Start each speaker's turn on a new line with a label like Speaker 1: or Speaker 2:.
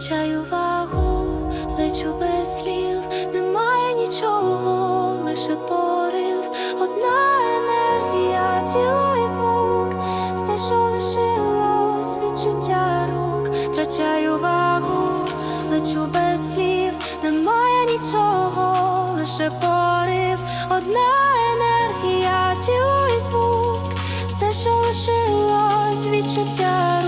Speaker 1: втрачаю вагу, лечу без слів, немає нічого, лише порив, одна енергія, тіло і звук, все, що лишилось, відчуття рук, втрачаю вагу, лечу без слів, немає нічого, лише порив, одна енергія, тіло і звук, все, що лишилось, відчуття